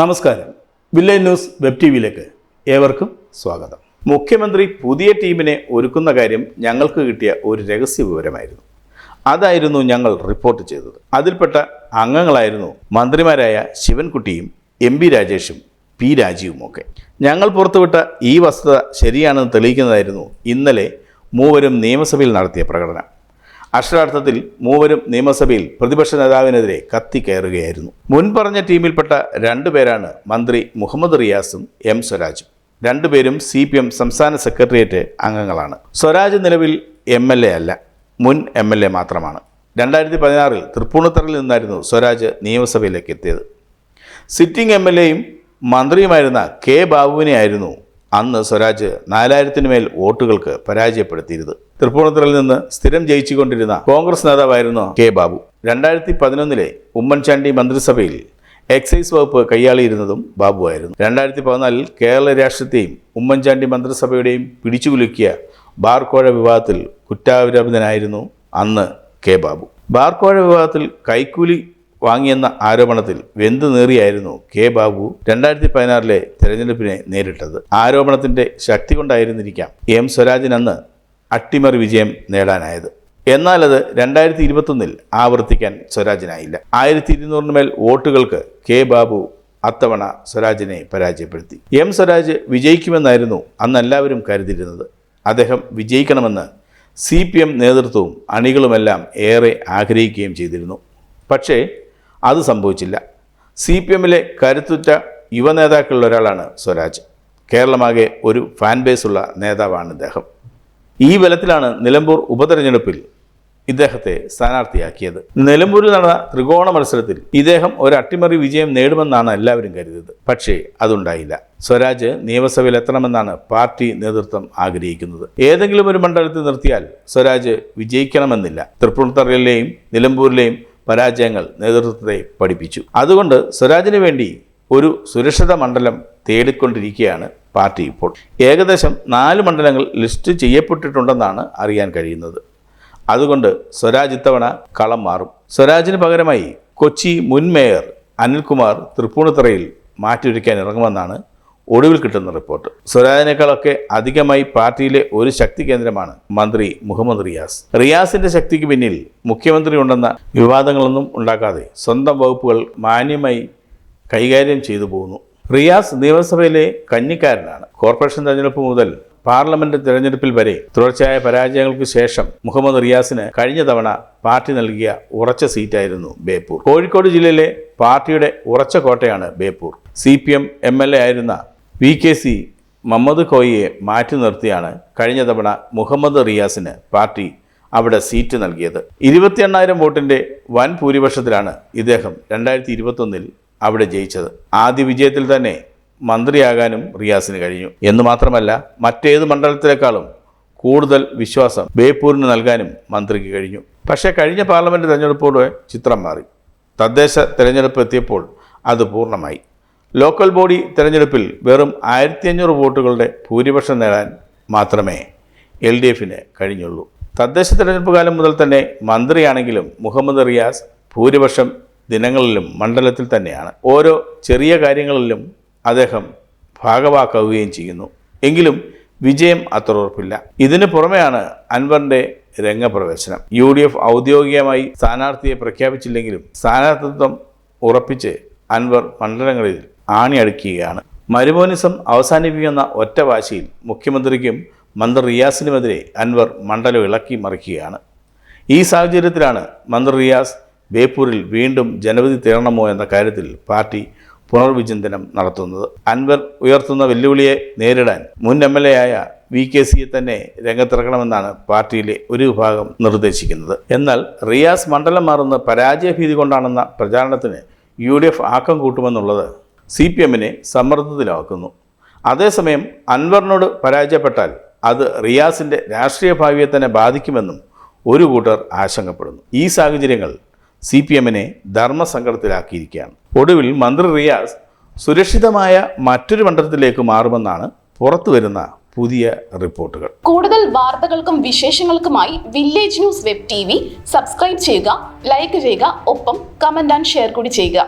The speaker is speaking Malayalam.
നമസ്കാരം. വില്ലേജ് ന്യൂസ് വെബ് ടി വിയിലേക്ക് ഏവർക്കും സ്വാഗതം. മുഖ്യമന്ത്രി പുതിയ ടീമിനെ ഒരുക്കുന്ന കാര്യം ഞങ്ങൾക്ക് കിട്ടിയ ഒരു രഹസ്യ വിവരമായിരുന്നു. അതായിരുന്നു ഞങ്ങൾ റിപ്പോർട്ട് ചെയ്തത്. അതിൽപ്പെട്ട അംഗങ്ങളായിരുന്നു മന്ത്രിമാരായ ശിവൻകുട്ടിയും എം പി രാജേഷും പി രാജീവുമൊക്കെ. ഞങ്ങൾ പുറത്തുവിട്ട ഈ വസ്തുത ശരിയാണെന്ന് തെളിയിക്കുന്നതായിരുന്നു ഇന്നലെ മൂവരും നിയമസഭയിൽ നടത്തിയ പ്രകടനം. അക്ഷരാർത്ഥത്തിൽ മൂവരും നിയമസഭയിൽ പ്രതിപക്ഷ നേതാവിനെതിരെ കത്തി കയറുകയായിരുന്നു. മുൻപറഞ്ഞ ടീമിൽപ്പെട്ട രണ്ടുപേരാണ് മന്ത്രി മുഹമ്മദ് റിയാസും എം സ്വരാജും. രണ്ടുപേരും സി പി എം സംസ്ഥാന സെക്രട്ടേറിയറ്റ് അംഗങ്ങളാണ്. സ്വരാജ് നിലവിൽ എം എൽ എ അല്ല മുൻ എം എൽ എ മാത്രമാണ്. രണ്ടായിരത്തി പതിനാറിൽ തൃപ്പൂണിത്തറയിൽ നിന്നായിരുന്നു സ്വരാജ് നിയമസഭയിലേക്ക് എത്തിയത്. സിറ്റിംഗ് എം എൽ എയും മന്ത്രിയുമായിരുന്ന കെ ബാബുവിനെയായിരുന്നു അന്ന് സ്വരാജ് നാലായിരത്തിനുമേൽ വോട്ടുകൾക്ക് പരാജയപ്പെടുത്തിയിരുന്നത്. തൃപ്പൂണിത്തുറയിൽ നിന്ന് സ്ഥിരം ജയിച്ചുകൊണ്ടിരുന്ന കോൺഗ്രസ് നേതാവായിരുന്നു കെ ബാബു. രണ്ടായിരത്തി പതിനൊന്നിലെ ഉമ്മൻചാണ്ടി മന്ത്രിസഭയിൽ എക്സൈസ് വകുപ്പ് കൈയാളിയിരുന്നതും ബാബുവായിരുന്നു രണ്ടായിരത്തി പതിനാലിൽ കേരള രാഷ്ട്രത്തെയും ഉമ്മൻചാണ്ടി മന്ത്രിസഭയുടെയും പിടിച്ചുകുലുക്കിയ ബാർക്കോഴ വിവാദത്തിൽ കുറ്റാരോപിതനായിരുന്നു അന്ന് കെ ബാബു. ബാർക്കോഴ വിവാദത്തിൽ കൈക്കൂലി വാങ്ങിയെന്ന ആരോപണത്തിൽ വെന്തു നേറിയായിരുന്നു കെ ബാബു രണ്ടായിരത്തി പതിനാറിലെ തെരഞ്ഞെടുപ്പിനെ നേരിട്ടത്. ആരോപണത്തിന്റെ ശക്തി കൊണ്ടായിരുന്നിരിക്കാം എം സ്വരാജിന് അന്ന് അട്ടിമറി വിജയം നേടാനായത്. അത് രണ്ടായിരത്തി ഇരുപത്തൊന്നിൽ ആവർത്തിക്കാൻ സ്വരാജിനായില്ല. ആയിരത്തി ഇരുന്നൂറിന് മേൽ വോട്ടുകൾക്ക് കെ ബാബു അത്തവണ സ്വരാജിനെ പരാജയപ്പെടുത്തി. എം സ്വരാജ് വിജയിക്കുമെന്നായിരുന്നു അന്ന് എല്ലാവരും കരുതിയിരുന്നത്. അദ്ദേഹം വിജയിക്കണമെന്ന് സി പി എം നേതൃത്വവും അണികളുമെല്ലാം ഏറെ ആഗ്രഹിക്കുകയും ചെയ്തിരുന്നു. പക്ഷേ അത് സംഭവിച്ചില്ല. സി പി എമ്മിലെ കരുത്തുറ്റ യുവ നേതാക്കളിൽ ഒരാളാണ് സ്വരാജ്. കേരളമാകെ ഒരു ഫാൻ ബേസുള്ള നേതാവാണ് ഇദ്ദേഹം. ഈ ബലത്തിലാണ് നിലമ്പൂർ ഉപതെരഞ്ഞെടുപ്പിൽ ഇദ്ദേഹത്തെ സ്ഥാനാർത്ഥിയാക്കിയത്. നിലമ്പൂരിൽ നടന്ന ത്രികോണ മത്സരത്തിൽ ഇദ്ദേഹം ഒരു അട്ടിമറി വിജയം നേടുമെന്നാണ് എല്ലാവരും കരുതിയത് പക്ഷേ അതുണ്ടായില്ല. സ്വരാജ് നിയമസഭയിൽ എത്തണമെന്നാണ് പാർട്ടി നേതൃത്വം ആഗ്രഹിക്കുന്നത്. ഏതെങ്കിലും ഒരു മണ്ഡലത്തിൽ നിർത്തിയാൽ സ്വരാജ് വിജയിക്കണമെന്നില്ല. തൃപ്പൂണിത്തറയിലെയും നിലമ്പൂരിലെയും പരാജയങ്ങൾ നേതൃത്വത്തെ പഠിപ്പിച്ചു. അതുകൊണ്ട് സ്വരാജിന് വേണ്ടി ഒരു സുരക്ഷിത മണ്ഡലം തേടിക്കൊണ്ടിരിക്കുകയാണ് പാർട്ടി ഇപ്പോൾ ഏകദേശം നാല് മണ്ഡലങ്ങൾ ലിസ്റ്റ് ചെയ്യപ്പെട്ടിട്ടുണ്ടെന്നാണ് അറിയാൻ കഴിയുന്നത്. അതുകൊണ്ട് സ്വരാജ് ഇത്തവണ കളം മാറും. സ്വരാജിന് പകരമായി കൊച്ചി മുൻ മേയർ അനിൽകുമാർ തൃപ്പൂണിത്തറയിൽ മാറ്റിയൊരുക്കാൻ ഇറങ്ങുമെന്നാണ് ഒടുവിൽ കിട്ടുന്ന റിപ്പോർട്ട്. സ്വരാജിനേക്കാളൊക്കെ അധികമായി പാർട്ടിയിലെ ഒരു ശക്തി കേന്ദ്രമാണ് മന്ത്രി മുഹമ്മദ് റിയാസ്. റിയാസിന്റെ ശക്തിക്ക് പിന്നിൽ മുഖ്യമന്ത്രി ഉണ്ടെന്ന വിവാദങ്ങളൊന്നും ഉണ്ടാക്കാതെ സ്വന്തം വകുപ്പുകൾ മാന്യമായി കൈകാര്യം ചെയ്തു പോകുന്നു. റിയാസ് നിയമസഭയിലെ കന്നിക്കാരനാണ്. കോർപ്പറേഷൻ തെരഞ്ഞെടുപ്പ് മുതൽ പാർലമെന്റ് തെരഞ്ഞെടുപ്പിൽ വരെ തുടർച്ചയായ പരാജയങ്ങൾക്ക് ശേഷം മുഹമ്മദ് റിയാസിന് കഴിഞ്ഞ തവണ പാർട്ടി നൽകിയ ഉറച്ച സീറ്റായിരുന്നു ബേപ്പൂർ. കോഴിക്കോട് ജില്ലയിലെ പാർട്ടിയുടെ ഉറച്ച കോട്ടയാണ് Beypore. C P M M L A ആയിരുന്ന വി കെ സി മുഹമ്മദ് കോയിയെ മാറ്റി നിർത്തിയാണ് കഴിഞ്ഞ തവണ മുഹമ്മദ് റിയാസിന് പാർട്ടി അവിടെ സീറ്റ് നൽകിയത്. ഇരുപത്തി എണ്ണായിരം വോട്ടിന്റെ വൻ ഭൂരിപക്ഷത്തിലാണ് ഇദ്ദേഹം രണ്ടായിരത്തി ഇരുപത്തൊന്നിൽ അവിടെ ജയിച്ചത്. ആദ്യ വിജയത്തിൽ തന്നെ മന്ത്രിയാകാനും റിയാസിന് കഴിഞ്ഞു. എന്ന് മാത്രമല്ല മറ്റേത് മണ്ഡലത്തിലേക്കാളും കൂടുതൽ വിശ്വാസം ബേപ്പൂരിന് നൽകാനും മന്ത്രിക്ക് കഴിഞ്ഞു. പക്ഷേ കഴിഞ്ഞ പാർലമെന്റ് തെരഞ്ഞെടുപ്പോടെ ചിത്രം മാറി. തദ്ദേശ തിരഞ്ഞെടുപ്പ് എത്തിയപ്പോൾ അത് പൂർണമായി. ലോക്കൽ ബോഡി തിരഞ്ഞെടുപ്പിൽ വെറും ആയിരത്തി അഞ്ഞൂറ് വോട്ടുകളുടെ ഭൂരിപക്ഷം നേടാൻ മാത്രമേ എൽ ഡി എഫിന് കഴിഞ്ഞുള്ളൂ. തദ്ദേശ തിരഞ്ഞെടുപ്പ് കാലം മുതൽ തന്നെ മന്ത്രിയാണെങ്കിലും മുഹമ്മദ് റിയാസ് ഭൂരിപക്ഷം ദിനങ്ങളിലും മണ്ഡലത്തിൽ തന്നെയാണ്. ഓരോ ചെറിയ കാര്യങ്ങളിലും അദ്ദേഹം ഭാഗവാക്കാവുകയും ചെയ്യുന്നു. എങ്കിലും വിജയം അത്ര ഉറപ്പില്ല. ഇതിനു പുറമെയാണ് അൻവറിന്റെ രംഗപ്രവേശനം. യു ഡി എഫ് ഔദ്യോഗികമായി സ്ഥാനാർത്ഥിയെ പ്രഖ്യാപിച്ചില്ലെങ്കിലും സ്ഥാനാർത്ഥിത്വം ഉറപ്പിച്ച് അൻവർ മണ്ഡലങ്ങളിൽ ആണിയടുക്കുകയാണ്. മരുമോനിസം അവസാനിപ്പിക്കുന്ന ഒറ്റ വാശിയിൽ മുഖ്യമന്ത്രിക്കും മന്ത്രി റിയാസിനുമെതിരെ അൻവർ മണ്ഡലം ഇളക്കി മറിക്കുകയാണ്. ഈ സാഹചര്യത്തിലാണ് മന്ത്രി റിയാസ് ബേപ്പൂരിൽ വീണ്ടും ജനവിധി തേടണമോ എന്ന കാര്യത്തിൽ പാർട്ടി പുനർവിചിന്തനം നടത്തുന്നത്. അൻവർ ഉയർത്തുന്ന വെല്ലുവിളിയെ നേരിടാൻ മുൻ എം എൽ എ ആയ വി കെ സിയെ തന്നെ രംഗത്തിറക്കണമെന്നാണ് പാർട്ടിയിലെ ഒരു വിഭാഗം നിർദ്ദേശിക്കുന്നത്. എന്നാൽ റിയാസ് മണ്ഡലം മാറുന്ന പരാജയഭീതി കൊണ്ടാണെന്ന പ്രചാരണത്തിന് യു ഡി എഫ് ആക്കം കൂട്ടുമെന്നുള്ളത് സി പി എമ്മിനെ സമ്മർദ്ദത്തിലാക്കുന്നു. അതേസമയം അൻവറിനോട് പരാജയപ്പെട്ടാൽ അത് റിയാസിന്റെ രാഷ്ട്രീയ ഭാവിയെ തന്നെ ബാധിക്കുമെന്നും ഒരു കൂട്ടർ ആശങ്കപ്പെടുന്നു. ഈ സാഹചര്യങ്ങൾ സി പി എമ്മിനെ ധർമ്മസങ്കടത്തിലാക്കിയിരിക്കുകയാണ്. ഒടുവിൽ മന്ത്രി റിയാസ് സുരക്ഷിതമായ മറ്റൊരു മണ്ഡലത്തിലേക്ക് മാറുമെന്നാണ് പുറത്തുവരുന്ന പുതിയ റിപ്പോർട്ടുകൾ. കൂടുതൽ വാർത്തകൾക്കും വിശേഷങ്ങൾക്കുമായി village news web T subscribe ചെയ്യുക ലൈക്ക് ചെയ്യുക ഒപ്പം കമന്റ് ആൻഡ് ഷെയർ കൂടി ചെയ്യുക.